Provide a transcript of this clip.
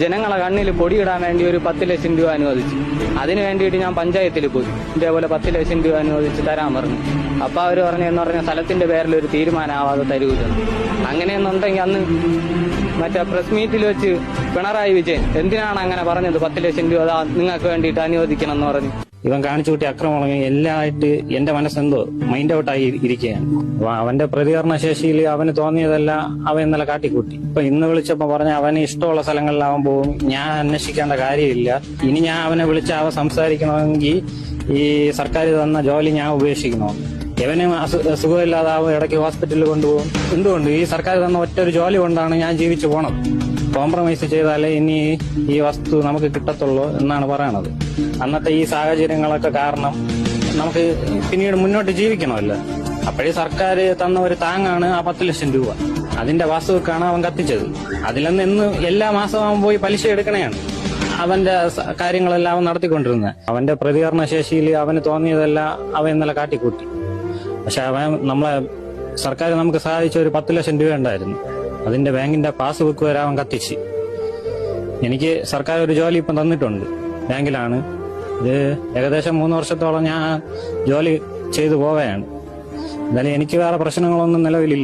ജനങ്ങളെ കണ്ണിൽ പൊടിയിടാൻ വേണ്ടി ഒരു പത്ത് ലക്ഷം രൂപ അനുവദിച്ചു. അതിനു വേണ്ടിയിട്ട് ഞാൻ പഞ്ചായത്തിൽ പോയി. ഇതേപോലെ പത്ത് ലക്ഷം രൂപ അനുവദിച്ച് തരാൻ പറഞ്ഞു. അപ്പൊ അവർ പറഞ്ഞു എന്ന് പറഞ്ഞ സ്ഥലത്തിന്റെ പേരിൽ ഒരു തീരുമാനമാവാതെ തരൂല. അങ്ങനെയെന്നുണ്ടെങ്കിൽ അന്ന് മറ്റേ പ്രസ് മീറ്റിൽ വെച്ച് പിണറായി വിജയൻ എന്തിനാണ് അങ്ങനെ പറഞ്ഞത്? പത്ത് ലക്ഷം രൂപ നിങ്ങൾക്ക് വേണ്ടിയിട്ട് അനുവദിക്കണം എന്ന് പറഞ്ഞു. ഇവൻ കാണിച്ചു കൂട്ടിയ അക്രമങ്ങൾ എല്ലായിട്ട് എന്റെ മനസ്സെന്തോ മൈൻഡ് ഔട്ടായി ഇരിക്കുകയാണ്. അവന്റെ പ്രതികരണ ശേഷിയിൽ അവന് തോന്നിയതല്ല അവൻ ഇന്നലെ കാട്ടിക്കൂട്ടി. ഇപ്പൊ ഇന്ന് വിളിച്ചപ്പോ പറഞ്ഞ അവന് ഇഷ്ടമുള്ള സ്ഥലങ്ങളിൽ അവൻ പോകും. ഞാൻ അന്വേഷിക്കേണ്ട കാര്യമില്ല. ഇനി ഞാൻ അവനെ വിളിച്ച് അവ സംസാരിക്കണമെങ്കിൽ ഈ സർക്കാർ തന്ന ജോലി ഞാൻ ഉപേക്ഷിക്കണോ അസു- സുഖമില്ലാതാവും ഇടയ്ക്ക് ഹോസ്പിറ്റലിൽ കൊണ്ടുപോകും. എന്തുകൊണ്ട്? ഈ സർക്കാർ തന്ന ഒറ്റ ഒരു ജോലി കൊണ്ടാണ് ഞാൻ ജീവിച്ചു പോണത്. കോംപ്രമൈസ് ചെയ്താലേ ഇനി ഈ വസ്തു നമുക്ക് കിട്ടത്തുള്ളൂ എന്നാണ് പറയണത്. അന്നത്തെ ഈ സാഹചര്യങ്ങളൊക്കെ കാരണം നമുക്ക് പിന്നീട് മുന്നോട്ട് ജീവിക്കണമല്ലോ. അപ്പോഴേ സർക്കാർ തന്ന ഒരു താങ്ങാണ് ആ പത്ത് ലക്ഷം രൂപ. അതിന്റെ വാസ്തുവെക്കാണ് അവൻ കത്തിച്ചത്. അതിലെന്ന് എന്ന് എല്ലാ മാസവും പോയി പലിശ എടുക്കണയാണ്. അവന്റെ കാര്യങ്ങളെല്ലാം അവൻ നടത്തിക്കൊണ്ടിരുന്നത്. അവന്റെ പ്രതികരണ ശേഷിയിൽ അവന് തോന്നിയതെല്ലാം അവൻ ഇന്നലെ കാട്ടിക്കൂട്ടി. പക്ഷെ അവൻ നമ്മളെ സർക്കാർ നമുക്ക് സഹായിച്ച ഒരു പത്ത് ലക്ഷം രൂപ ഉണ്ടായിരുന്നു. അതിന്റെ ബാങ്കിന്റെ പാസ്ബുക്ക് വരെ അവൻ കത്തിച്ച്. എനിക്ക് സർക്കാർ ഒരു ജോലി ഇപ്പം തന്നിട്ടുണ്ട്. ബാങ്കിലാണ്. ഇത് ഏകദേശം മൂന്ന് വർഷത്തോളം ഞാൻ ജോലി ചെയ്തു പോവുകയാണ്. എന്തായാലും എനിക്ക് വേറെ പ്രശ്നങ്ങളൊന്നും നിലവിലില്ല.